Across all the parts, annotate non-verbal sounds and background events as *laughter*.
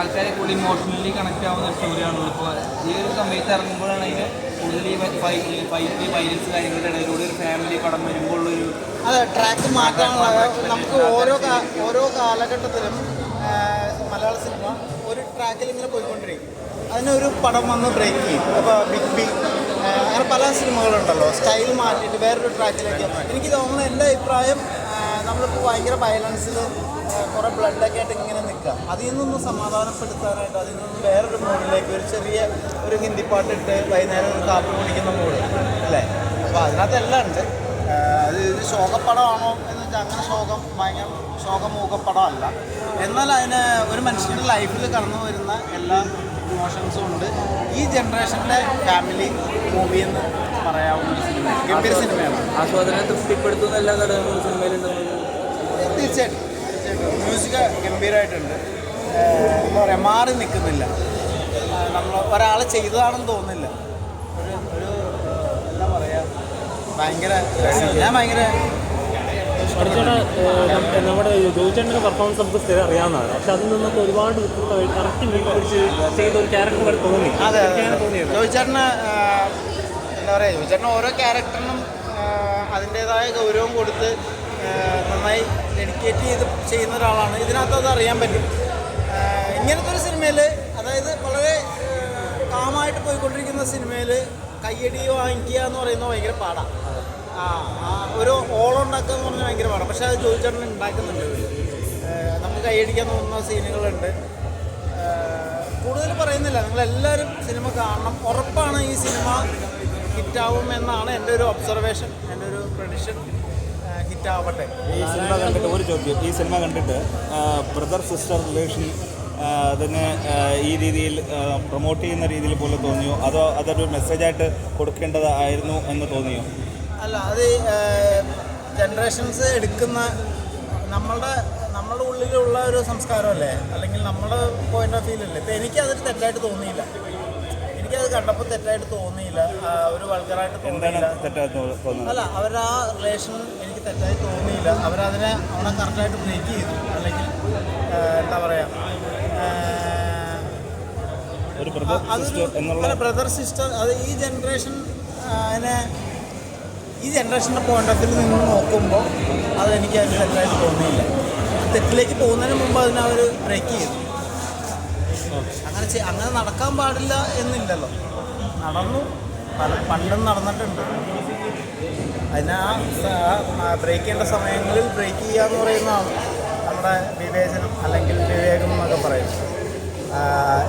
ആൾക്കാരെ കൂടുതൽ emotionally connect ആവുന്ന ഒരു സ്റ്റോറിയാണല്ലോ ഇപ്പോൾ ഈ ഒരു സമയത്ത് ഇറങ്ങുമ്പോഴാണ് അതിന് കൂടുതൽ ഈ ഫൈറ്റ് വൈലൻസ് കാര്യങ്ങളുടെ ഇടയിലൂടെ ഒരു ഫാമിലി പടം വരുമ്പോൾ ഒരു അതെ ട്രാക്ക് മാറ്റാനുള്ള നമുക്ക് ഓരോ ഓരോ കാലഘട്ടത്തിലും മലയാള സിനിമ ഒരു ട്രാക്കിൽ ഇങ്ങനെ പോയിക്കൊണ്ടിരിക്കും. അതിനൊരു പടം വന്ന് ബ്രേക്ക് ചെയ്യും. അപ്പോൾ ബിഗ് ബി അങ്ങനെ പല സിനിമകളുണ്ടല്ലോ. സ്റ്റൈൽ മാറ്റിയിട്ട് വേറൊരു ട്രാക്കിലേക്ക് എനിക്ക് തോന്നുന്നു എന്റെ അഭിപ്രായം നമ്മളിപ്പോൾ ഭയങ്കര വയലൻസിൽ കുറേ ബ്ലഡൊക്കെ ആയിട്ട് ഇങ്ങനെ നിൽക്കുക അതിൽ നിന്നൊന്ന് സമാധാനപ്പെടുത്താനായിട്ട് അതിൽ നിന്ന് വേറൊരു മോഡിലേക്ക് ഒരു ചെറിയ ഒരു ഹിന്ദി പാട്ടിട്ട് വൈകുന്നേരം ഒരു കാപ്പി കുടിക്കുന്ന മോഡ് അല്ലേ? അപ്പോൾ അതിനകത്ത് എല്ലാം ഉണ്ട്. അത് ഇത് ശോകപ്പടമാണോ എന്ന് വെച്ചാൽ അങ്ങനെ ശോകം ഭയങ്കര ശോകമൂഖപ്പടമല്ല എന്നാൽ അതിന് ഒരു മനുഷ്യന്റെ ലൈഫിൽ കടന്നു വരുന്ന എല്ലാ ഇമോഷൻസും ഉണ്ട്. ഈ ജനറേഷന്റെ ഫാമിലി മൂവി എന്ന് സിനിമ ഗംഭീര സിനിമയാണ്. ആസ്വാദനം തൃപ്തിപ്പെടുത്തുന്ന എല്ലാ ഘടകങ്ങളും സിനിമയിലുണ്ടെന്ന് തീർച്ചയായിട്ടും. മ്യൂസിക് ഗംഭീരമായിട്ടുണ്ട് എന്താ പറയുക മാറി നിൽക്കുന്നില്ല നമ്മൾ ഒരാൾ ചെയ്തതാണെന്ന് തോന്നുന്നില്ല. ഒരു ഒരു എന്താ പറയുക ഭയങ്കര ഞാൻ ഭയങ്കര നമ്മുടെ ജോയിച്ചേട്ടന്റെ പെർഫോമൻസ് നമുക്ക് സ്ഥിരം അറിയാവുന്നതാണ്. പക്ഷെ അതിൽ നിന്നൊക്കെ ഒരുപാട് വ്യത്യസ്തമായിട്ട് കറക്റ്റ് പിടിച്ച് ചെയ്ത ഒരു ക്യാരക്ടർ തോന്നി. അതെ തോന്നിയത്. ജോയിച്ചേട്ടന് എന്താ പറയുക ജോയിച്ചേട്ടന് ഓരോ ക്യാരക്ടറിനും അതിന്റേതായ ഗൗരവം കൊടുത്ത് നന്നായി ഡെഡിക്കേറ്റ് ചെയ്ത് ചെയ്യുന്ന ഒരാളാണ്. ഇതിനകത്ത് അത് അറിയാൻ പറ്റും. ഇങ്ങനത്തെ ഒരു സിനിമയിൽ അതായത് വളരെ കാമായിട്ട് പോയിക്കൊണ്ടിരിക്കുന്ന സിനിമയിൽ കയ്യടി വാങ്ങിക്കുക എന്ന് പറയുന്നത് ഭയങ്കര പാടാണ് ആ ഒരു ഓളുണ്ടാക്കുക എന്ന് പറഞ്ഞാൽ ഭയങ്കര പാടാണ് പക്ഷേ അത് ജോയിച്ചേട്ടൻ ഉണ്ടാക്കുന്നുണ്ട്. നമുക്ക് കൈയടിക്കാൻ തോന്നുന്ന സീനുകളുണ്ട്. കൂടുതൽ പറയുന്നില്ല. നിങ്ങളെല്ലാവരും സിനിമ കാണണം. ഉറപ്പാണ് ഈ സിനിമ ഹിറ്റാവും എന്നാണ് എന്റെ ഒരു ഒബ്സർവേഷൻ എന്റെ ഒരു പ്രഡിഷൻ ഹിറ്റാവട്ടെ. ഈ സിനിമ കണ്ടിട്ട് ഒരു ചോദ്യം. ഈ സിനിമ കണ്ടിട്ട് ബ്രദർ സിസ്റ്റർ റിലേഷൻ അതിനെ ഈ രീതിയിൽ പ്രൊമോട്ട് ചെയ്യുന്ന രീതിയിൽ പോലെ തോന്നിയോ? അതോ അതൊരു മെസ്സേജായിട്ട് കൊടുക്കേണ്ടതായിരുന്നു എന്ന് തോന്നിയോ? അല്ല അത് ജനറേഷൻസ് എടുക്കുന്ന നമ്മളുടെ നമ്മളുടെ ഉള്ളിലുള്ള ഒരു സംസ്കാരമല്ലേ? അല്ലെങ്കിൽ നമ്മുടെ പോയിന്റ് ഓഫ് വ്യൂ അല്ലേ ഇപ്പം എനിക്കതൊരു തെറ്റായിട്ട് തോന്നിയില്ല. എനിക്കത് കണ്ടപ്പോൾ തെറ്റായിട്ട് തോന്നിയില്ല. ഒരു വൾഗറായിട്ട് എന്താണ് തോന്നിയില്ല. അല്ല തോന്നുന്നത് ആ റിലേഷൻ എനിക്ക് തെറ്റായി തോന്നിയില്ല. അവരതിനെ അവനെ കറക്റ്റായിട്ട് ബ്രേക്ക് ചെയ്തു. അല്ലെങ്കിൽ എന്താ പറയുക ബ്രദർ സിസ്റ്റർ അത് ഈ ജനറേഷൻ അതിനെ ഈ ജനറേഷന്റെ വ്യൂ നിന്ന് നോക്കുമ്പോൾ അതെനിക്ക് അതിന് തെറ്റായിട്ട് തോന്നിയില്ല. തെറ്റിലേക്ക് പോകുന്നതിന് മുമ്പ് അതിനെ അവർ ബ്രേക്ക് ചെയ്തു. അങ്ങനെ അങ്ങനെ നടക്കാൻ പാടില്ല എന്നില്ലല്ലോ. നടന്നു. പല പണ്ടും നടന്നിട്ടുണ്ട്. അതിന് ആ ബ്രേക്ക് ചെയ്യേണ്ട സമയങ്ങളിൽ ബ്രേക്ക് ചെയ്യുക എന്ന് പറയുന്നതാണ് നമ്മുടെ വിവേചനം അല്ലെങ്കിൽ വിവേകം എന്നൊക്കെ പറയും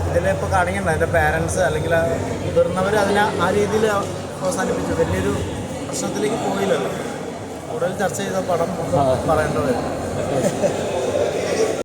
ഇതിലിപ്പോൾ കാണിക്കണ്ട. എന്റെ പാരൻസ് അല്ലെങ്കിൽ മുതിർന്നവർ അതിനെ ആ രീതിയിൽ അവസാനിപ്പിച്ചു. വലിയൊരു പ്രശ്നത്തിലേക്ക് പോയില്ലല്ലോ. കൂടുതൽ ചർച്ച ചെയ്ത പടം പറയേണ്ടി വരും *laughs*